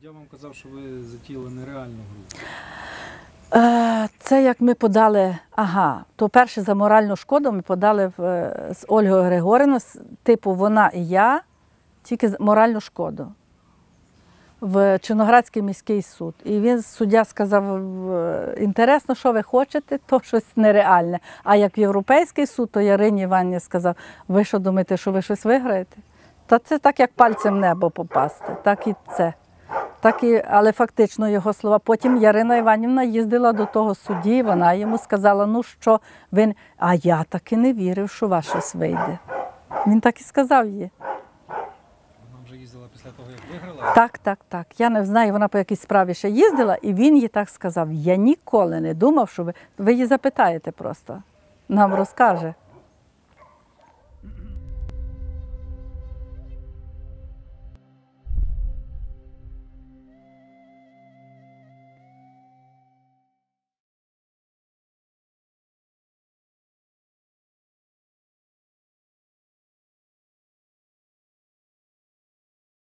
Суддя вам казав, що ви затіяли нереальну гру. Е, Це як ми подали, ага, то перше за моральну шкоду ми подали в, е, з Ольгою Григорівною, с- типу вона і я, тільки за моральну шкоду в Чиноградський міський суд. І він суддя сказав: інтересно, що ви хочете, то щось нереальне. А як Європейський суд, то Ярині Іванівні сказав, ви що думаєте, що ви щось виграєте? Та це так, як пальцем небо попасти, так і це. Так і, але фактично його слова. Потім Ярина Іванівна їздила до того судді, вона йому сказала, ну що він. А я так і не вірив, що вас щось вийде. Він так і сказав їй. Вона вже їздила після того, як виграла. Так, так, так. Я не знаю, вона по якійсь справі ще їздила, і він їй так сказав: Я ніколи не думав, що ви. Ви її запитаєте просто. Нам розкаже.